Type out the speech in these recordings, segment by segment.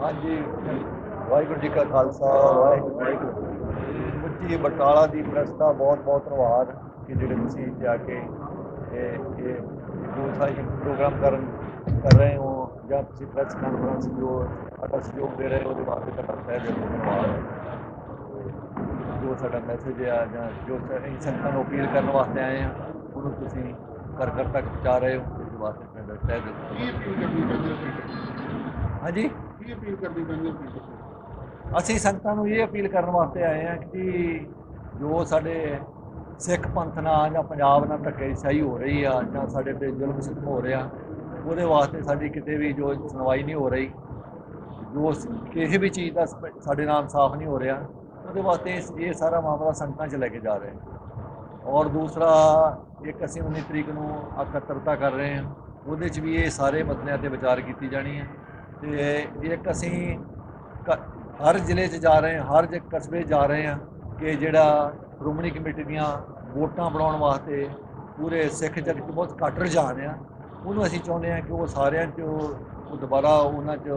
ਹਾਂਜੀ। ਵਾਹਿਗੁਰੂ ਜੀ ਕਾ ਖਾਲਸਾ, ਵਾਹਿਗੁਰੂ ਜੀ ਬਟਾਲਾ ਦੀ ਪ੍ਰੈਸ ਦਾ ਬਹੁਤ ਬਹੁਤ ਧੰਨਵਾਦ ਕਿ ਜਿਹੜੇ ਤੁਸੀਂ ਜਾ ਕੇ ਇਹ ਇਹ ਜੋ ਸਾਈ ਪ੍ਰੋਗਰਾਮ ਕਰਨ, ਕਰ ਰਹੇ ਹੋ ਜਾਂ ਤੁਸੀਂ ਪ੍ਰੈਸ ਕਾਨਫਰੰਸ ਜੋ ਸਾਡਾ ਸਹਿਯੋਗ ਦੇ ਰਹੇ ਹੋ, ਉਹਦੇ ਵਾਸਤੇ ਤੁਹਾਡਾ ਤਹਿ ਦਿਲ ਧੰਨਵਾਦ ਜੋ ਸਾਡਾ ਮੈਸੇਜ ਆ ਜਾਂ ਜੋ ਅਸੀਂ ਸੰਗਤਾਂ ਨੂੰ ਅਪੀਲ ਕਰਨ ਵਾਸਤੇ ਆਏ ਆ ਉਹਨੂੰ ਤੁਸੀਂ ਘਰ ਘਰ ਤੱਕ ਪਹੁੰਚਾ ਰਹੇ ਹੋ। ਵਾਸਤੇ ਕੀ ਅਪੀਲ ਕਰਨੀ ਹੋ? ਹਾਂਜੀ ਕੀ ਅਪੀਲ ਕਰਨੀ ਚਾਹੁੰਦੇ ਹੋ ਤੁਸੀਂ? ਅਸੀਂ ਸੰਗਤਾਂ ਨੂੰ ਇਹ ਅਪੀਲ ਕਰਨ ਵਾਸਤੇ ਆਏ ਹਾਂ ਕਿ ਜੋ ਸਾਡੇ ਸਿੱਖ ਪੰਥ ਨਾਲ ਜਾਂ ਪੰਜਾਬ ਨਾਲ ਧੱਕੇਸ਼ਾਹੀ ਹੋ ਰਹੀ ਆ ਜਾਂ ਸਾਡੇ ਤੇ ਜ਼ੁਲਮ ਸਿੱਧਮ ਹੋ ਰਿਹਾ ਉਹਦੇ ਵਾਸਤੇ ਸਾਡੀ ਕਿਤੇ ਵੀ ਜੋ ਸੁਣਵਾਈ ਨਹੀਂ ਹੋ ਰਹੀ ਜੋ ਕਿਸੇ ਵੀ ਚੀਜ਼ ਦਾ ਸਾਡੇ ਨਾਲ ਇਨਸਾਫ ਨਹੀਂ ਹੋ ਰਿਹਾ ਉਹਦੇ ਵਾਸਤੇ ਇਹ ਸਾਰਾ ਮਾਮਲਾ ਸੰਗਤਾਂ 'ਚ ਲੈ ਕੇ ਜਾ ਰਹੇ ਹਾਂ ਔਰ ਦੂਸਰਾ, ਇੱਕ ਅਸੀਂ 19 ਤਰੀਕ ਨੂੰ ਇਕੱਤਰਤਾ ਕਰ ਰਹੇ ਹਾਂ। ਉਹਦੇ 'ਚ ਵੀ ਇਹ ਸਾਰੇ ਮਸਲਿਆਂ ਤੇ ਵਿਚਾਰ ਕੀਤੀ ਜਾਣੀ ਹੈ। ਤੇ ਇੱਕ ਅਸੀਂ ਕ- ਹਰ ਜ਼ਿਲ੍ਹੇ 'ਚ ਜਾ ਰਹੇ ਹਾਂ, ਹਰ ਜ ਕਸਬੇ ਜਾ ਰਹੇ ਹਾਂ ਕਿ ਜਿਹੜਾ ਸ਼੍ਰੋਮਣੀ ਕਮੇਟੀ ਦੀਆਂ ਵੋਟਾਂ ਬਣਾਉਣ ਵਾਸਤੇ ਪੂਰੇ ਸਿੱਖ ਜਗਤ 'ਚ ਬਹੁਤ ਘੱਟ ਰੁਝਾਨ ਆ। ਉਹਨੂੰ ਅਸੀਂ ਚਾਹੁੰਦੇ ਹਾਂ ਕਿ ਉਹ ਸਾਰਿਆਂ 'ਚ, ਉਹ ਦੁਬਾਰਾ ਉਹਨਾਂ 'ਚ,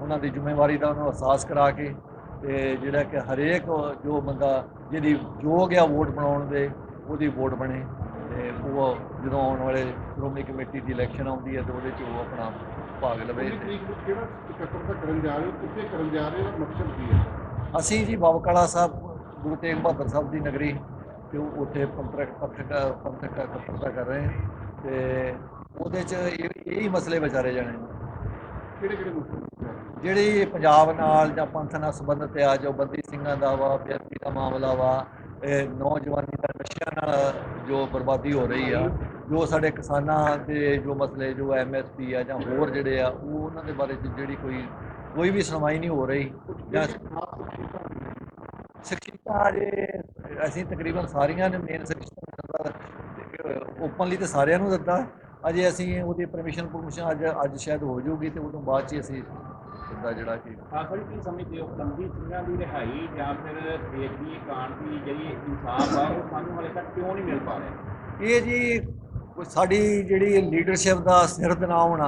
ਉਹਨਾਂ ਦੀ ਜ਼ਿੰਮੇਵਾਰੀ ਦਾ ਉਹਨੂੰ ਅਹਿਸਾਸ ਕਰਾ ਕੇ ਤੇ ਜਿਹੜਾ ਕਿ ਹਰੇਕ ਜੋ ਬੰਦਾ, ਜਿਹਦੀ ਯੋਗ ਆ ਵੋਟ ਬਣਾਉਣ ਦੇ ਉਹਦੀ ਵੋਟ ਬਣੇ ਤੇ ਉਹ ਜਦੋਂ ਆਉਣ ਵਾਲੇ ਸ਼੍ਰੋਮਣੀ ਕਮੇਟੀ ਦੀ ਇਲੈਕਸ਼ਨ ਆਉਂਦੀ ਹੈ ਤੇ ਉਹਦੇ 'ਚ ਉਹ ਆਪਣਾ ਭਾਗ ਲਵੇ ਕਿਹੜਾ ਇਕੱਤਰਤਾ ਕਰਨ ਜਾ ਰਹੇ ਹੋ? ਕਿੱਥੇ ਕਰਨ ਜਾ ਰਹੇ ਹੋ? ਔਰ ਮਕਸਦ ਕੀ ਹੈ? ਅਸੀਂ ਜੀ ਬਾਬਕਾਲਾ ਸਾਹਿਬ ਗੁਰੂ ਤੇਗ ਬਹਾਦਰ ਸਾਹਿਬ ਦੀ ਨਗਰੀ ਤੇ ਉਹ ਉੱਥੇ ਪੰਥਕ ਪੰਥਕ ਪੰਥਕ ਇਕੱਤਰਤਾ ਕਰ ਰਹੇ ਤੇ ਉਹਦੇ 'ਚ ਇਹ ਹੀ ਮਸਲੇ ਵਿਚਾਰੇ ਜਾਣੇ ਕਿਹੜੇ ਕਿਹੜੇ ਜਿਹੜੀ ਪੰਜਾਬ ਨਾਲ ਜਾਂ ਪੰਥ ਨਾਲ ਸੰਬੰਧਿਤ ਆ ਜੋ ਬੰਦੀ ਸਿੰਘਾਂ ਦਾ ਵਾ ਬੇਅਦਬੀ ਦਾ ਮਾਮਲਾ ਵਾ ਇਹ ਨੌਜਵਾਨੀ ਦਾ ਨਸ਼ਿਆਂ ਨਾਲ ਜੋ ਬਰਬਾਦੀ ਹੋ ਰਹੀ ਆ, ਜੋ ਸਾਡੇ ਕਿਸਾਨਾਂ ਦੇ ਜੋ ਮਸਲੇ, ਜੋ ਐਮਐਸਪੀ ਆ ਜਾਂ ਹੋਰ ਜਿਹੜੇ ਆ, ਉਹ ਉਹਨਾਂ ਦੇ ਬਾਰੇ 'ਚ ਜਿਹੜੀ ਕੋਈ ਕੋਈ ਵੀ ਸੁਣਵਾਈ ਨਹੀਂ ਹੋ ਰਹੀ ਜਾਂ ਸਿੱਖਿਆ ਜੇ ਅਸੀਂ ਤਕਰੀਬਨ ਸਾਰੀਆਂ ਨੇ ਮੇਨ ਸਿੱਖਿਆ ਓਪਨਲੀ ਤੇ ਸਾਰਿਆਂ ਨੂੰ ਦਿੱਤਾ। ਅਜੇ ਅਸੀਂ ਉਹਦੀ ਪਰਮਿਸ਼ਨ ਪਰਮਿਸ਼ਨ ਅੱਜ ਅੱਜ ਸ਼ਾਇਦ ਹੋ ਜਾਊਗੀ ਤੇ ਉਦੋਂ ਬਾਅਦ ਚ ਅਸੀਂ ਸਿੱਧਾ ਜਿਹੜਾ ਕਿ ਆਖਰ ਕੀ ਸਮਝਦੇ ਹੋ? ਬੰਦੀ ਸਿੰਘਾਂ ਦੀ ਰਿਹਾਈ ਜਾਂ ਫਿਰ ਬੇਦੀ ਕਾਂਡ ਦੀ ਜਿਹੜੀ ਇਨਸਾਫ ਆ ਉਹ ਸਾਨੂੰ ਹਲੇ ਤੱਕ ਕਿਉਂ ਨਹੀਂ ਮਿਲ ਪਾ ਰਿਹਾ? ਇਹ ਜੀ ਕੋਈ ਸਾਡੀ ਜਿਹੜੀ ਲੀਡਰਸ਼ਿਪ ਦਾ ਸਿਰਦ ਨਾ ਹੋਣਾ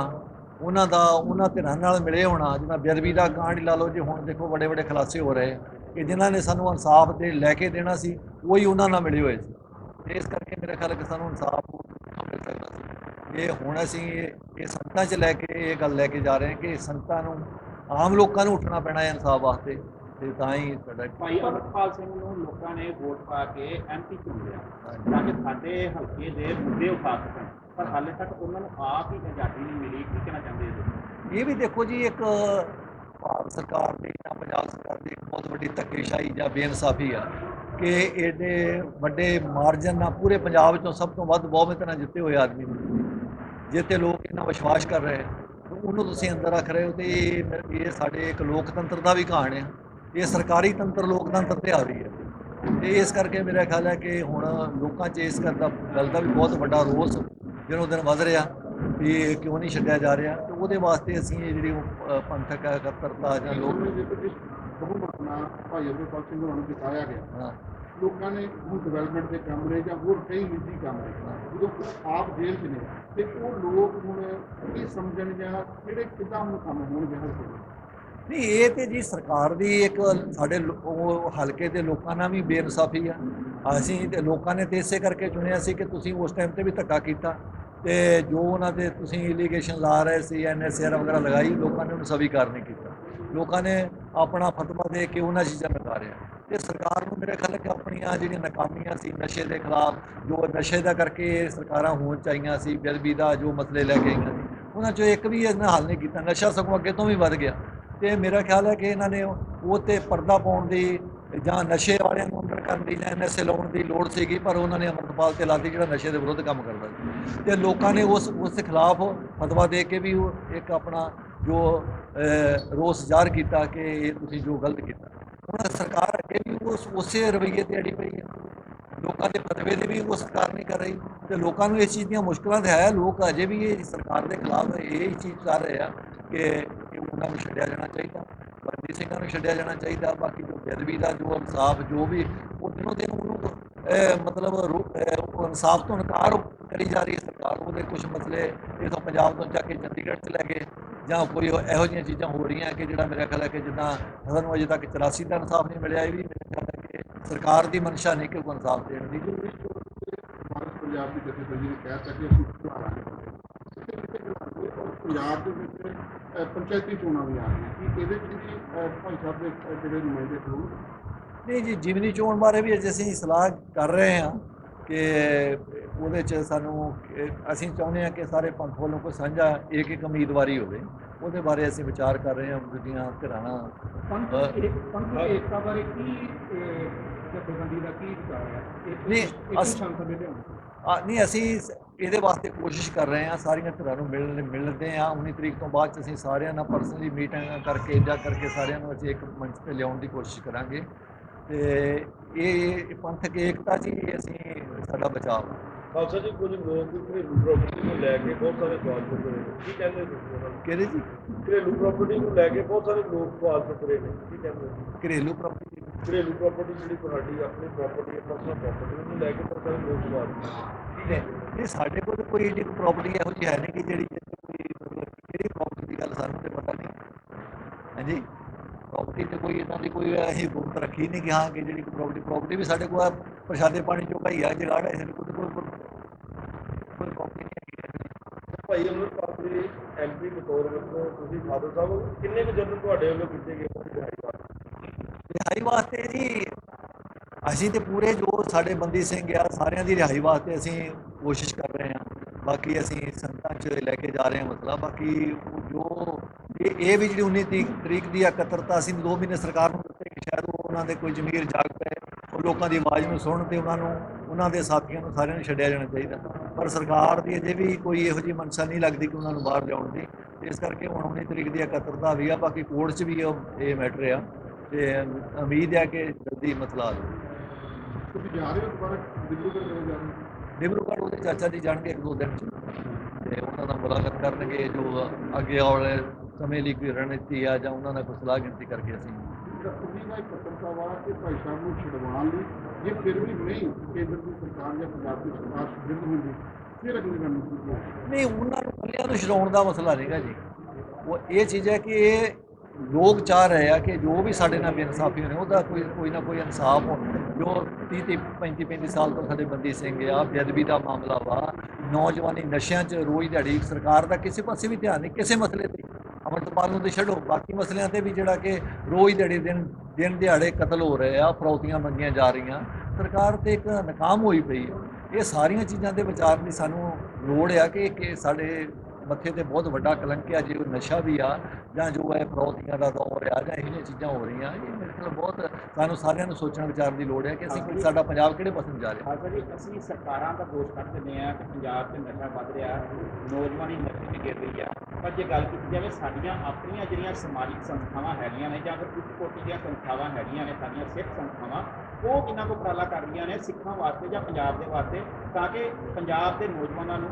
ਉਹਨਾਂ ਦਾ ਉਹਨਾਂ ਧਿਰਾਂ ਨਾਲ ਮਿਲੇ ਹੋਣਾ ਜਿਵੇਂ ਬੇਅਦਬੀ ਦਾ ਕਾਂਡ ਲਾ ਲਓ ਜੀ ਹੁਣ ਦੇਖੋ ਵੱਡੇ ਵੱਡੇ ਖੁਲਾਸੇ ਹੋ ਰਹੇ ਕਿ ਜਿਨ੍ਹਾਂ ਨੇ ਸਾਨੂੰ ਇਨਸਾਫ ਦੇ ਲੈ ਕੇ ਦੇਣਾ ਸੀ ਉਹੀ ਉਹਨਾਂ ਨਾਲ ਮਿਲੇ ਹੋਏ ਸੀ। ਤੇ ਇਸ ਕਰਕੇ ਮੇਰੇ ਖਿਆਲ ਕਿ ਸਾਨੂੰ ਇਨਸਾਫ ਮਿਲ ਸਕਦਾ ਸੀ। ਇਹ ਹੁਣ ਅਸੀਂ ਇਹ ਸੰਗਤਾਂ 'ਚ ਲੈ ਕੇ ਇਹ ਗੱਲ ਲੈ ਕੇ ਜਾ ਰਹੇ ਹਾਂ ਕਿ ਸੰਗਤਾਂ ਨੂੰ ਆਮ ਲੋਕਾਂ ਨੂੰ ਉੱਠਣਾ ਪੈਣਾ ਹੈ ਇਨਸਾਫ ਵਾਸਤੇ ਤੇ ਤਾਂ ਹੀ ਸਾਡਾ ਭਾਈ ਅਮਰਪਾਲ ਸਿੰਘ ਨੂੰ ਲੋਕਾਂ ਨੇ ਵੋਟ ਪਾ ਕੇ ਐਮਪੀ ਚੁਣ ਲਿਆ ਤਾਂ ਕਿ ਸਾਡੇ ਹਲਕੇ ਦੇ ਮੁੱਦੇ ਉਠਾ ਸਕਣ। ਪਰ ਹਾਲੇ ਤੱਕ ਉਹਨਾਂ ਨੂੰ ਆਪ ਹੀ ਆਜ਼ਾਦੀ ਨਹੀਂ ਮਿਲੀ ਕੀ ਕਹਿਣਾ ਚਾਹੁੰਦੇ? ਇਹ ਵੀ ਦੇਖੋ ਜੀ ਇੱਕ ਭਾਰਤ ਸਰਕਾਰ ਦੀ ਜਾਂ ਪੰਜਾਬ ਸਰਕਾਰ ਦੀ ਬਹੁਤ ਵੱਡੀ ਧੱਕੇਸ਼ਾਹੀ ਜਾਂ ਬੇਇਨਸਾਫੀ ਆ ਕਿ ਇਹਦੇ ਵੱਡੇ ਮਾਰਜਨ ਨਾਲ ਪੂਰੇ ਪੰਜਾਬ ਵਿੱਚੋਂ ਸਭ ਤੋਂ ਵੱਧ ਬਹੁਮਤ ਨਾਲ ਜਿੱਤੇ ਹੋਏ ਆਦਮੀ ਜਿੱਤੇ ਲੋਕ ਇਹਨਾਂ ਵਿਸ਼ਵਾਸ ਕਰ ਰਹੇ ਉਹਨੂੰ ਤੁਸੀਂ ਅੰਦਰ ਰੱਖ ਰਹੇ ਹੋ ਤੇ ਇਹ ਇਹ ਸਾਡੇ ਇੱਕ ਲੋਕਤੰਤਰ ਦਾ ਵੀ ਕਹਾਣ ਹੈ ਇਹ ਸਰਕਾਰੀ ਤੰਤਰ ਲੋਕਤੰਤਰ ਤੇ ਆ ਰਹੀ ਹੈ। ਤੇ ਇਸ ਕਰਕੇ ਮੇਰਾ ਖਿਆਲ ਹੈ ਕਿ ਹੁਣ ਲੋਕਾਂ 'ਚ ਇਸ ਗੱਲ ਦਾ ਗੱਲ ਦਾ ਵੀ ਬਹੁਤ ਵੱਡਾ ਰੋਸ ਦਿਨੋਂ ਦਿਨ ਵੱਧ ਰਿਹਾ ਵੀ ਕਿਉਂ ਨਹੀਂ ਛੱਡਿਆ ਜਾ ਰਿਹਾ। ਤੇ ਉਹਦੇ ਵਾਸਤੇ ਅਸੀਂ ਇਹ ਜਿਹੜੀ ਪੰਥਕ ਇਕੱਤਰਤਾ ਜਾਂ ਲੋਕ ਲੋਕ ਦੇ ਵਿੱਚ ਬਹੁ ਮਤਨਾ ਭਾਈ ਅਮਰਪਾਲ ਸਿੰਘ ਹੋਰਾਂ ਨੂੰ ਜਿਤਾਇਆ ਗਿਆ। ਹਾਂ, ਲੋਕਾਂ ਨੇ ਉਹ ਡਿਵੈਲਪਮੈਂਟ ਦੇ ਕੰਮ ਜਾਂ ਹੋਰ ਕਈ ਨਿੱਜੀ ਕੰਮ ਜਦੋਂ ਆਪ ਜੇਲ੍ਹ 'ਚ ਨੇ, ਤੇ ਉਹ ਲੋਕ ਹੁਣ ਕੀ ਸਮਝਣ ਜਾਂ ਕਿਹੜੇ ਕਿੱਦਾਂ ਹੁਣ ਕੰਮ ਹੋਣਗੇ ਹਲਕੇ ਦੇ ਨਹੀਂ, ਇਹ ਤੇ ਜੀ ਸਰਕਾਰ ਦੀ ਇੱਕ ਸਾਡੇ ਹਲਕੇ ਦੇ ਲੋਕਾਂ ਨਾਲ ਵੀ ਬੇਇਨਸਾਫੀ ਆ। ਅਸੀਂ ਤੇ ਲੋਕਾਂ ਨੇ ਤੇ ਇਸੇ ਕਰਕੇ ਚੁਣਿਆ ਸੀ ਕਿ ਤੁਸੀਂ ਉਸ ਟਾਈਮ ਤੇ ਵੀ ਧੱਕਾ ਕੀਤਾ ਤੇ ਜੋ ਉਹਨਾਂ ਦੇ ਤੁਸੀਂ ਇਲੀਗੇਸ਼ਨ ਲਾ ਰਹੇ ਸੀ ਐਨਐਸਆਰ ਵਗੈਰਾ ਲਗਾਈ, ਲੋਕਾਂ ਨੇ ਉਹਨੂੰ ਸਵੀਕਾਰ ਨਹੀਂ ਕੀਤਾ। ਲੋਕਾਂ ਨੇ ਆਪਣਾ ਫਤਵਾ ਦੇ ਕੇ ਉਹਨਾਂ ਚੀਜ਼ਾਂ ਲਗਾ ਰਿਹਾ। ਤੇ ਸਰਕਾਰ ਨੂੰ ਮੇਰੇ ਖਿਆਲ ਕਿ ਆਪਣੀਆਂ ਜਿਹੜੀਆਂ ਨਾਕਾਮੀਆਂ ਸੀ ਨਸ਼ੇ ਦੇ ਖਿਲਾਫ, ਜੋ ਨਸ਼ੇ ਦਾ ਕਰਕੇ ਸਰਕਾਰਾਂ ਹੋਣ ਚਾਹੀਆਂ ਸੀ, ਬੇਅਦਬੀ ਦਾ ਜੋ ਮਸਲੇ ਲੈ ਕੇ ਆਈਆਂ ਸੀ, ਉਹਨਾਂ ਚੋਂ ਇੱਕ ਵੀ ਇਹਨਾਂ ਹੱਲ ਨਹੀਂ ਕੀਤਾ। ਨਸ਼ਾ ਸਗੋਂ ਅੱਗੇ ਤੋਂ ਵੀ ਵੱਧ ਗਿਆ। ਤੇ ਮੇਰਾ ਖਿਆਲ ਹੈ ਕਿ ਇਹਨਾਂ ਨੇ ਉਹ ਤੇ ਪਰਦਾ ਪਾਉਣ ਦੀ ਜਾਂ ਨਸ਼ੇ ਵਾਲਿਆਂ ਨੂੰ ਅੰਦਰ ਕਰਨ ਦੀ ਜਾਂ ਨਸ਼ੇ ਲਾਉਣ ਦੀ ਲੋੜ ਸੀਗੀ, ਪਰ ਉਹਨਾਂ ਨੇ ਅਮਰਪਾਲ ਤੇ ਲਾਤੀ ਜਿਹੜਾ ਨਸ਼ੇ ਦੇ ਵਿਰੁੱਧ ਕੰਮ ਕਰਦਾ ਸੀ। ਤੇ ਲੋਕਾਂ ਨੇ ਉਸ ਉਸ ਖਿਲਾਫ ਫਤਵਾ ਦੇ ਕੇ ਵੀ ਉਹ ਇੱਕ ਆਪਣਾ ਜੋ ਰੋਸ ਜ਼ਾਹਰ ਕੀਤਾ ਕਿ ਇਹ ਤੁਸੀਂ ਜੋ ਗਲਤ ਕੀਤਾ। ਹੁਣ ਸਰਕਾਰ ਅੱਗੇ ਵੀ ਉਸ, ਉਸੇ ਰਵੱਈਏ ਤੇ ਅੜੀ ਪਈ ਹੈ ਲੋਕਾਂ ਦੇ ਪਤਵੇ ਦੀ ਵੀ ਉਹ ਸਰਕਾਰ ਨਹੀਂ ਕਰ ਰਹੀ। ਤੇ ਲੋਕਾਂ ਨੂੰ ਇਸ ਚੀਜ਼ ਦੀਆਂ ਮੁਸ਼ਕਲਾਂ ਤਾਂ ਹੈ। ਲੋਕ ਅਜੇ ਵੀ ਇਹ ਸਰਕਾਰ ਦੇ ਖਿਲਾਫ ਇਹ ਚੀਜ਼ ਕਰ ਰਹੇ ਆ ਕਿ ਕਿ ਉਹਨਾਂ ਨੂੰ ਛੱਡਿਆ ਜਾਣਾ ਚਾਹੀਦਾ। ਬੰਦੀ ਸਿੰਘਾਂ ਨੂੰ ਛੱਡਿਆ ਜਾਣਾ ਚਾਹੀਦਾ। ਬਾਕੀ ਜੋ ਬੇਅਦਬੀ ਦਾ ਜੋ ਇਨਸਾਫ, ਜੋ ਵੀ, ਉਹ ਦਿਨੋਂ ਦਿਨ ਉਹਨੂੰ ਮਤਲਬ ਰੋ- ਉਹ ਇਨਸਾਫ ਤੋਂ ਇਨਕਾਰ ਕਰੀ ਜਾ ਰਹੀ ਹੈ ਸਰਕਾਰ ਉਹਦੇ ਕੁਝ ਮਸਲੇ ਇਥੋਂ ਪੰਜਾਬ ਤੋਂ ਜਾ ਕੇ ਚੰਡੀਗੜ੍ਹ ਚ ਲੈ ਗਏ ਜਾਂ ਕੋਈ ਉਹ ਇਹੋ ਜਿਹੀਆਂ ਚੀਜ਼ਾਂ ਹੋ ਰਹੀਆਂ ਕਿ ਜਿਹੜਾ ਮੇਰਾ ਖਿਆਲ ਹੈ ਕਿ ਜਿੱਦਾਂ ਸਾਨੂੰ ਅਜੇ ਤੱਕ 84 ਦਾ ਇਨਸਾਫ ਨਹੀਂ ਮਿਲਿਆ ਇਹ ਵੀ ਮੇਰੇ ਖਿਆਲ ਹੈ ਕਿ ਸਰਕਾਰ ਦੀ ਮਨਸ਼ਾ ਨਹੀਂ ਕਿ ਕੋਈ ਇਨਸਾਫ ਦੇਣ ਦੀ। ਪੰਜਾਬ ਦੀ ਜਥੇਬੰਦੀ ਨੇ ਕਹਿ ਸਕੇ ਅਸੀਂ ਕਰਾਂਗੇ ਪੰਜਾਬ ਦੇ ਵਿੱਚ ਪੰਚਾਇਤੀ ਚੋਣਾਂ ਵੀ ਆ ਰਹੀਆਂ ਕੀ ਇਹਦੇ ਵਿੱਚ ਵੀ ਭਾਈ ਸਾਹਿਬ ਦੇ ਜਿਹੜੇ ਨੁਮਾਇੰਦੇ ਹੋਣ ਨਹੀਂ ਜੀ ਜਿਮਨੀ ਚੋਣ ਬਾਰੇ ਵੀ ਅੱਜ ਅਸੀਂ ਸਲਾਹ ਕਰ ਰਹੇ ਹਾਂ ਕਿ ਉਹਦੇ ਚ ਸਾਨੂੰ ਅਸੀਂ ਚਾਹੁੰਦੇ ਹਾਂ ਕਿ ਸਾਰੇ ਪੰਥ ਵੱਲੋਂ ਕੋਈ ਸਾਂਝਾ ਇੱਕ ਇੱਕ ਉਮੀਦਵਾਰੀ ਹੋਵੇ ਉਹਦੇ ਬਾਰੇ ਅਸੀਂ ਵਿਚਾਰ ਕਰ ਰਹੇ ਹਾਂ ਪੰਥ ਅਹ ਇੱਕ ਪੰਥ ਏਕਤਾ ਬਾਰੇ ਕੀ ਜਥੇਬੰਦੀ ਦਾ ਕੀ ਵਿਚਾਰ ਹੈ? ਨਹੀਂ, ਅਸ- ਆ ਨਹੀਂ ਅਸੀਂ ਇਹਦੇ ਵਾਸਤੇ ਕੋਸ਼ਿਸ਼ ਕਰ ਰਹੇ ਹਾਂ ਸਾਰੀਆਂ ਧਿਰਾਂ ਨੂੰ ਮਿਲਣ ਮਿਲਦੇ ਹਾਂ 19 ਤਰੀਕ ਤੋਂ ਬਾਅਦ ਅਸੀਂ ਸਾਰਿਆਂ ਨਾਲ ਪਰਸਨਲੀ ਮੀਟਿੰਗਾਂ ਕਰਕੇ ਜਾਂ ਕਰਕੇ ਸਾਰਿਆਂ ਨੂੰ ਅਸੀਂ ਇੱਕ ਮੰਚ ਤੇ ਲਿਆਉਣ ਦੀ ਕੋਸ਼ਿਸ਼ ਕਰਾਂਗੇ। ਤੇ ਇਹ ਪੰਥਕ ਏਕਤਾ ਜੀ ਅਸੀਂ ਸਾਡਾ ਬਚਾਅ। ਖਾਲਸਾ ਜੀ ਕੁਝ ਲੋਕ ਘਰੇਲੂ ਪ੍ਰਾਪਰਟੀ ਨੂੰ ਲੈ ਕੇ ਬਹੁਤ ਸਾਰੇ ਸਵਾਲ ਚੁੱਕ ਰਹੇ ਨੇ। ਕੀ ਕਹਿੰਦੇ ਤੁਸੀਂ ਉਹਨਾਂ ਨੂੰ? ਕਿਹਦੇ ਜੀ? ਘਰੇਲੂ ਪ੍ਰਾਪਰਟੀ ਨੂੰ ਲੈ ਕੇ ਬਹੁਤ ਸਾਰੇ ਲੋਕ ਸਵਾਲ ਚੁੱਕ ਰਹੇ ਨੇ। ਕੀ ਕਹਿੰਦੇ ਹੋ? ਘਰੇਲੂ ਪ੍ਰਾਪਰਟੀ ਘਰੇਲੂ ਪ੍ਰਾਪਰਟੀ ਜਿਹੜੀ ਤੁਹਾਡੀ ਆਪਣੀ ਪ੍ਰਾਪਰਟੀ ਹੈ ਪਰਸਨਲ ਪ੍ਰਾਪਰਟੀ ਨੂੰ ਲੈ ਕੇ ਬਹੁਤ ਸਾਰੇ ਲੋਕ ਸਵਾਲ ਰਹੇ ਨੇ। ਇਹ ਸਾਡੇ ਕੋਲ ਕੋਈ ਏਡੀ ਪ੍ਰਾਪਰਟੀ ਇਹੋ ਜਿਹੀ ਹੈ ਨਹੀਂ ਕਿ ਜਿਹੜੀ ਕਿਹੜੀ ਪ੍ਰਾਪਰਟੀ ਦੀ ਗੱਲ ਸਾਨੂੰ ਤੇ ਪਤਾ ਨਹੀਂ। ਹਾਂਜੀ? ਪ੍ਰਾਪਰਟੀ ਤੇ ਕੋਈ ਇਦਾਂ ਦੀ ਕੋਈ ਅਸੀਂ ਗੁਪਤ ਰੱਖੀ ਨਹੀਂ ਕਿ ਹਾਂ ਕਿ ਜਿਹੜੀ ਪ੍ਰਾਪਰਟੀ ਪ੍ਰਾਪਰਟੀ ਵੀ ਸਾਡੇ ਕੋਲ ਪ੍ਰਸ਼ਾਦੇ ਪਾਣੀ ਚੋਂ ਭਾਈ ਆ ਜਗਾੜ ਹੈ ਸਾਡੇ ਕੋਲ ਕੋਈ ਕੋਈ ਪ੍ਰਾਪਰਟੀ ਨਹੀਂ ਹੈਗੀ ਭਾਈ ਅਮਰਪਾਲ ਜੀ ਐਮਪੀ ਦੇ ਤੌਰ ਤੁਸੀਂ ਫਾਦਰ ਸਾਹਿਬ, ਕਿੰਨੇ ਕੁ ਯਤਨ ਤੁਹਾਡੇ ਵੱਲੋਂ ਕੀਤੇ ਗਏ ਉਹਨਾਂ ਰਿਹਾਈ ਵਾਸਤੇ? ਰਿਹਾਈ ਵਾਸਤੇ ਜੀ, ਅਸੀਂ ਤੇ ਪੂਰੇ ਜੋ ਸਾਡੇ ਬੰਦੀ ਸਿੰਘ ਆ, ਸਾਰਿਆਂ ਦੀ ਰਿਹਾਈ ਵਾਸਤੇ ਅਸੀਂ ਕੋਸ਼ਿਸ਼ ਕਰ ਰਹੇ ਹਾਂ। ਬਾਕੀ ਅਸੀਂ ਸੰਗਤਾਂ 'ਚ ਲੈ ਕੇ ਜਾ ਰਹੇ ਹਾਂ ਮਤਲਬ ਬਾਕੀ ਜੋ ਇਹ ਵੀ ਜਿਹੜੀ 19 ਤਰੀਕ ਤਰੀਕ ਦੀ ਇਕੱਤਰਤਾ ਅਸੀਂ 2 ਮਹੀਨੇ ਸਰਕਾਰ ਨੂੰ ਦਿੱਤੇ ਕਿ ਸ਼ਾਇਦ ਉਹਨਾਂ ਦੇ ਕੋਈ ਜ਼ਮੀਰ ਜਾਗ ਪਏ, ਉਹ ਲੋਕਾਂ ਦੀ ਆਵਾਜ਼ ਨੂੰ ਸੁਣਨ ਤੇ ਉਹਨਾਂ ਨੂੰ, ਉਹਨਾਂ ਦੇ ਸਾਥੀਆਂ ਨੂੰ ਸਾਰਿਆਂ ਨੂੰ ਛੱਡਿਆ ਜਾਣਾ ਚਾਹੀਦਾ। ਪਰ ਸਰਕਾਰ ਦੀ ਅਜੇ ਵੀ ਕੋਈ ਇਹੋ ਜਿਹੀ ਮਨਸ਼ਾ ਨਹੀਂ ਲੱਗਦੀ ਕਿ ਉਹਨਾਂ ਨੂੰ ਬਾਹਰ ਲਿਆਉਣ ਦੀ। ਇਸ ਕਰਕੇ ਹੁਣ 19 ਤਰੀਕ ਦੀ ਇਕੱਤਰਤਾ ਵੀ ਆ ਬਾਕੀ ਕੋਰਟ 'ਚ ਵੀ ਉਹ ਇਹ ਮੈਟਰ ਆ। ਤੇ ਉਮੀਦ ਹੈ ਕਿ ਜਲਦੀ ਮਸਲਾ ਹੱਲ ਤੁਸੀਂ ਜਾ ਰਹੇ ਹੋ ਦੁਬਾਰਾ ਦਿੱਲੀ ਤੋਂ ਜਾ ਰਹੇ ਹੋ ਡਿਬਰੂਗੜ੍ਹ ਉਹਦੇ ਚਾਚਾ ਜੀ ਜਾਣਗੇ ਇੱਕ ਦੋ ਦਿਨ ਚ। ਤੇ ਉਹਨਾਂ ਨਾਲ ਮੁਲਾਕਾਤ ਕਰਨਗੇ ਜੋ ਅੱਗੇ ਆਉਣ ਵਾਲੇ ਸਮੇਂ ਲਈ ਕੋਈ ਰਣਨੀਤੀ ਆ ਜਾਂ ਉਹਨਾਂ ਨਾਲ ਕੋਈ ਸਲਾਹ ਗਿਣਤੀ ਕਰਕੇ ਅਸੀਂ ਜਿਹੜਾ ਤੁਸੀਂ ਦਾ ਇਕੱਤਰਤਾ ਵਾ ਕਿ ਭਾਈ ਸਾਹਿਬ ਨੂੰ ਛਡਵਾਉਣ ਲਈ ਜੇ ਫਿਰ ਵੀ ਨਹੀਂ, ਕੇਂਦਰ ਦੀ ਸਰਕਾਰ ਜਾਂ ਪੰਜਾਬ ਦੀ ਸਰਕਾਰ ਸਿੱਧ ਹੁੰਦੀ ਫਿਰ ਅਗਲੀ ਰਣਨੀਤੀ ਨਹੀਂ, ਉਹਨਾਂ ਨੂੰ ਕੱਲਿਆਂ ਨੂੰ ਛਡਾਉਣ ਦਾ ਮਸਲਾ ਨਹੀਂਗਾ ਜੀ। ਉਹ ਇਹ ਚੀਜ਼ ਹੈ ਕਿ ਇਹ ਲੋਕ ਚਾਹ ਰਹੇ ਆ ਕਿ ਜੋ ਵੀ ਸਾਡੇ ਨਾਲ ਬੇਇਨਸਾਫੀ ਹੋਣੀ, ਉਹਦਾ ਕੋਈ ਕੋਈ ਨਾ ਕੋਈ ਇਨਸਾਫ ਹੋ ਜੋ 30 30 35 35 ਸਾਲ ਤੋਂ ਸਾਡੇ ਬੰਦੀ ਸਿੰਘ ਆ, ਬੇਅਦਬੀ ਦਾ ਮਾਮਲਾ ਵਾ, ਨੌਜਵਾਨੀ ਨਸ਼ਿਆਂ 'ਚ ਰੋਜ਼ ਦਿਹਾੜੀ ਸਰਕਾਰ ਦਾ ਕਿਸੇ ਪਾਸੇ ਵੀ ਧਿਆਨ ਨਹੀਂ, ਕਿਸੇ ਮਸਲੇ ਤੇ। ਅਮਰਤਪਾਲ ਨੂੰ ਤੇ ਛੱਡੋ। ਬਾਕੀ ਮਸਲਿਆਂ ਤੇ ਵੀ ਜਿਹੜਾ ਕਿ ਰੋਜ਼ ਦਿਹਾੜੀ ਦਿਨ ਦਿਨ ਦਿਹਾੜੇ ਕਤਲ ਹੋ ਰਹੇ ਆ ਫਰੌਤੀਆਂ ਮੰਗੀਆਂ ਜਾ ਰਹੀਆਂ। ਸਰਕਾਰ ਤੇ ਇੱਕ ਨਾਕਾਮ ਹੋਈ ਪਈ ਹੈ ਇਹ ਸਾਰੀਆਂ ਚੀਜ਼ਾਂ ਦੇ ਵਿਚਾਰ ਦੀ ਸਾਨੂੰ ਲੋੜ ਆ ਕਿ ਕਿ ਸਾਡੇ ਮੱਥੇ ਤੇ ਬਹੁਤ ਵੱਡਾ ਕਲੰਕ ਆ ਜੇ ਉਹ ਨਸ਼ਾ ਵੀ ਆ ਜਾਂ ਜੋ ਹੈ ਫਰੌਤੀਆਂ ਦਾ ਦੌਰ ਆ ਜਾਂ ਇਹੋ ਚੀਜ਼ਾਂ ਹੋ ਰਹੀਆਂ ਇਹ ਮੇਰੇ ਖਿਆਲ ਬਹੁਤ ਸਾਨੂੰ ਸਾਰਿਆਂ ਨੂੰ ਸੋਚਣ ਵਿਚਾਰਨ ਦੀ ਲੋੜ ਹੈ ਕਿ ਅਸੀਂ ਸਾਡਾ ਪੰਜਾਬ ਕਿਹੜੇ ਪਾਸੇ ਜਾ ਰਿਹਾ। ਖਾਲਸਾ ਜੀ ਅਸੀਂ ਸਰਕਾਰਾਂ ਦਾ ਦੋਸ਼ ਕੱਢ ਦਿੰਦੇ ਆ ਕਿ ਪੰਜਾਬ 'ਚ ਨਸ਼ਾ ਵੱਧ ਰਿਹਾ ਨੌਜਵਾਨੀ ਨਸ਼ੇ 'ਚ ਗਿਰ ਰਹੀ ਆ। ਪਰ ਜੇ ਗੱਲ ਕੀਤੀ ਜਾਵੇ ਸਾਡੀਆਂ ਆਪਣੀਆਂ ਜਿਹੜੀਆਂ ਸਮਾਜਿਕ ਸੰਸਥਾਵਾਂ ਹੈਗੀਆਂ ਨੇ ਜਾਂ ਫਿਰ ਉੱਚ ਕੋਟੀ ਦੀਆਂ ਸੰਸਥਾਵਾਂ ਹੈਗੀਆਂ ਨੇ ਸਾਡੀਆਂ ਸਿੱਖ ਸੰਸਥਾਵਾਂ ਉਹ ਕਿੰਨਾ ਕੁ ਉਪਰਾਲਾ ਕਰ ਰਹੀਆਂ ਨੇ ਸਿੱਖਾਂ ਵਾਸਤੇ ਜਾਂ ਪੰਜਾਬ ਦੇ ਵਾਸਤੇ ਤਾਂ ਕਿ ਪੰਜਾਬ ਦੇ ਨੌਜਵਾਨਾਂ ਨੂੰ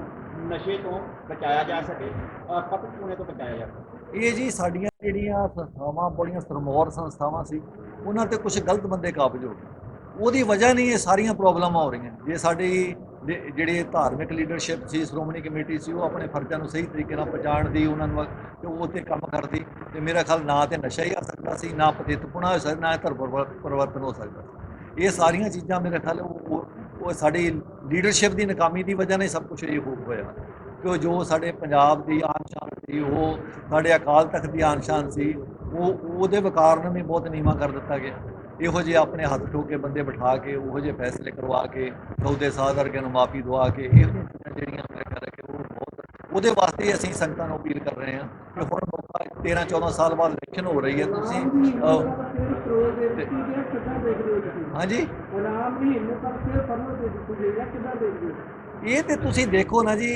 ਨਸ਼ੇ ਤੋਂ ਬਚਾਇਆ ਜਾ ਸਕੇ ਅ, ਪਤਨ ਚੂਨੇ ਤੋਂ ਬਚਾਇਆ ਜਾ ਸਕੇ। ਇਹ ਜੀ ਸਾਡੀਆਂ ਜਿਹੜੀਆਂ ਸੰਸਥਾਵਾਂ ਬੜੀਆਂ ਸਰਮੌਰ ਸੰਸਥਾਵਾਂ ਸੀ ਉਹਨਾਂ ਤੇ ਕੁਝ ਗਲਤ ਬੰਦੇ ਕਾਬਜ ਹੋ ਗਏ। ਉਹਦੀ ਵਜ੍ਹਾ ਨਹੀਂ ਇਹ ਸਾਰੀਆਂ ਪ੍ਰੋਬਲਮਾਂ ਹੋ ਰਹੀਆਂ ਜੇ ਸਾਡੀ ਜਿਹੜੇ ਧਾਰਮਿਕ ਲੀਡਰਸ਼ਿਪ ਸੀ, ਸ਼੍ਰੋਮਣੀ ਕਮੇਟੀ ਸੀ, ਉਹ ਆਪਣੇ ਫਰਜ਼ਾਂ ਨੂੰ ਸਹੀ ਤਰੀਕੇ ਨਾਲ ਪਛਾਣ ਦੀ, ਉਹਨਾਂ ਨੂੰ ਤੇ ਉਹ ਤੇ ਕੰਮ ਕਰਦੀ ਤੇ ਮੇਰਾ ਖਿਆਲ ਨਾ ਤੇ ਨਸ਼ਾ ਹੀ ਆ ਸਕਦਾ ਸੀ, ਨਾ ਪਤਿਤਪੁਣਾ ਹੋ ਸਕਦਾ, ਨਾ ਧਰਮ ਪਰਿਵਰ- ਪਰਿਵਰਤਨ ਹੋ ਸਕਦਾ ਸੀ। ਇਹ ਸਾਰੀਆਂ ਚੀਜ਼ਾਂ ਮੇਰੇ ਖਿਆਲ ਉਹ, ਉਹ- ਸਾਡੀ ਲੀਡਰਸ਼ਿਪ ਦੀ ਨਾਕਾਮੀ ਦੀ ਵਜ੍ਹਾ ਨਾਲ ਸਭ ਕੁਝ ਇਹ ਹੋ ਹੋਇਆ ਕਿ ਜੋ ਸਾਡੇ ਪੰਜਾਬ ਦੀ ਆਨ ਸ਼ਾਨ ਸੀ, ਉਹ ਸਾਡੇ ਅਕਾਲ ਤਖਤ ਦੀ ਆਨ ਸ਼ਾਨ ਸੀ, ਉਹ, ਉਹਦੇ ਵਕਾਰ ਨੂੰ ਵੀ ਬਹੁਤ ਨੀਵਾਂ ਕਰ ਦਿੱਤਾ ਗਿਆ ਇਹੋ ਜਿਹੇ ਆਪਣੇ ਹੱਥ ਠੋਕ ਕੇ ਬੰਦੇ ਬਿਠਾ ਕੇ ਉਹੋ ਜਿਹੇ ਫੈਸਲੇ ਕਰਵਾ ਕੇ ਸੌਦੇ ਸਾਧ ਵਰਗੇ ਨੂੰ ਮਾਫੀ ਦਵਾ ਕੇ ਇਹੋ ਜਿਹੀਆਂ ਜਿਹੜੀਆਂ ਮੇਰੇ ਖਿਆਲ ਹੈ ਕਿ ਉਹ ਬਹੁਤ ਉਹਦੇ ਵਾਸਤੇ ਅਸੀਂ ਸੰਗਤਾਂ ਨੂੰ ਅਪੀਲ ਕਰ ਰਹੇ ਹਾਂ ਕਿ ਹੁਣ ਮੌਕਾ 13 14 ਸਾਲ ਬਾਅਦ ਇਲੈਕਸ਼ਨ ਹੋ ਰਹੀ ਹੈ ਤੁਸੀਂ ਹਾਂਜੀ? ਗੁਲਾਮ ਨਹੀਂ ਇਹਨੂੰ ਤੱਕ ਫਿਰ ਪਰਮੋ ਦੇ ਦਿੱਤੀ ਗਈ ਹੈ ਕਿਦਾਂ ਦੇਖਦੇ ਹੋ? ਇਹ ਤੇ ਤੁਸੀਂ ਦੇਖੋ ਨਾ ਜੀ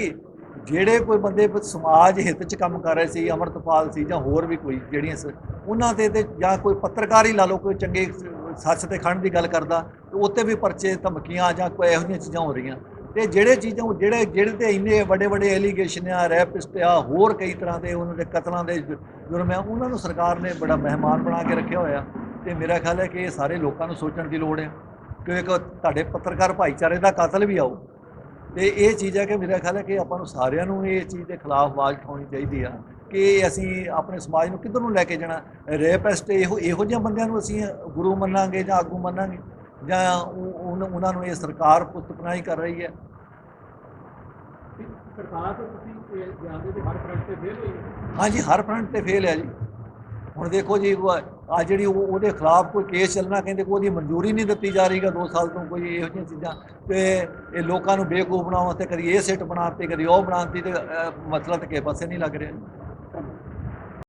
ਜਿਹੜੇ ਕੋਈ ਬੰਦੇ ਬ- ਸਮਾਜ ਹਿੱਤ 'ਚ ਕੰਮ ਕਰ ਰਹੇ ਸੀ, ਅਮਰਤਪਾਲ ਸੀ ਜਾਂ ਹੋਰ ਵੀ ਕੋਈ, ਜਿਹੜੀਆਂ ਸ- ਉਹਨਾਂ ਤੇ ਤੇ ਜਾਂ ਕੋਈ ਪੱਤਰਕਾਰ ਹੀ ਲਾ ਲਓ, ਕੋਈ ਚੰਗੇ ਸੱਚ ਤੇ ਖੜਨ ਦੀ ਗੱਲ ਕਰਦਾ, ਤੇ ਉੱਤੇ ਵੀ ਪਰਚੇ ਧਮਕੀਆਂ ਜਾਂ ਕੋਈ ਇਹੋ ਜਿਹੀਆਂ ਚੀਜ਼ਾਂ ਹੋ ਰਹੀਆਂ। ਤੇ ਜਿਹੜੇ ਚੀਜ਼ਾਂ ਉਹ ਜਿਹੜੇ ਜਿਹੜੇ ਤੇ ਇੰਨੇ ਵੱਡੇ ਵੱਡੇ ਐਲੀਗੇਸ਼ਨ ਆ ਰੈਪਿਸਟ ਆ, ਹੋਰ ਕਈ ਤਰ੍ਹਾਂ ਦੇ ਉਹਨਾਂ ਦੇ ਕਤਲਾਂ ਦੇ ਜੁਰਮ ਆ, ਉਹਨਾਂ ਨੂੰ ਸਰਕਾਰ ਨੇ ਬੜਾ ਮਹਿਮਾਨ ਬਣਾ ਕੇ ਰੱਖਿਆ ਹੋਇਆ। ਤੇ ਮੇਰਾ ਖਿਆਲ ਹੈ ਕਿ ਇਹ ਸਾਰੇ ਲੋਕਾਂ ਨੂੰ ਸੋਚਣ ਦੀ ਲੋੜ ਹੈ ਕਿ ਇੱਕ ਤੁਹਾਡੇ ਪੱਤਰਕਾਰ ਭਾਈਚਾਰੇ ਦਾ ਕਤਲ ਵੀ ਆਓ ਤੇ ਇਹ ਚੀਜ਼ ਹੈ ਕਿ ਮੇਰਾ ਖਿਆਲ ਹੈ ਕਿ ਆਪਾਂ ਨੂੰ ਸਾਰਿਆਂ ਨੂੰ ਇਹ ਚੀਜ਼ ਦੇ ਖਿਲਾਫ ਆਵਾਜ਼ ਉਠਾਉਣੀ ਚਾਹੀਦੀ ਆ ਕਿ ਅਸੀਂ ਆਪਣੇ ਸਮਾਜ ਨੂੰ ਕਿੱਧਰ ਨੂੰ ਲੈ ਕੇ ਜਾਣਾ। ਰੇਪਿਸਟ ਇਹੋ ਇਹੋ ਜਿਹੇ ਬੰਦਿਆਂ ਨੂੰ ਅਸੀਂ ਗੁਰੂ ਮੰਨਾਂਗੇ ਜਾਂ ਆਗੂ ਮੰਨਾਂਗੇ ਜਾਂ ਉਹ- ਉਹਨਾਂ ਨੂੰ ਇਹ ਸਰਕਾਰ ਪੁੱਤਪਨਾਈ ਕਰ ਰਹੀ ਹੈ। ਸਰਕਾਰ ਤੋਂ ਤੁਸੀਂ ਇਹ ਜਾਣਦੇ ਹੋ ਹਰ ਫਰੰਟ ਤੇ ਫੇਲ ਹੋਈ। ਹਾਂਜੀ ਹਰ ਫਰੰਟ ਤੇ ਫੇਲ ਹੈ ਜੀ। ਹੁਣ ਦੇਖੋ ਜੀ ਆ ਜਿਹੜੀ ਉਹ- ਉਹਦੇ ਖਿਲਾਫ ਕੋਈ ਕੇਸ ਚੱਲਣਾ ਕਹਿੰਦੇ ਕੋਈ ਉਹਦੀ ਮਨਜ਼ੂਰੀ ਨਹੀਂ ਦਿੱਤੀ ਜਾ ਰਹੀਗਾ 2 ਸਾਲ ਤੋਂ ਕੋਈ ਇਹੋ ਜਿਹੀਆਂ ਚੀਜ਼ਾਂ। ਤੇ ਇਹ ਲੋਕਾਂ ਨੂੰ ਬੇਵਕੂਫ ਬਣਾਉਣ ਵਾਸਤੇ ਕਦੀ ਇਹ ਸਿੱਟ ਬਣਾਤੀ ਕਦੀ ਉਹ ਬਣਾਤੀ ਤੇ ਅਹ, ਮਸਲਾ ਤੇ ਕਿਸੇ ਪਾਸੇ ਨਹੀਂ ਲੱਗ ਰਿਹਾ।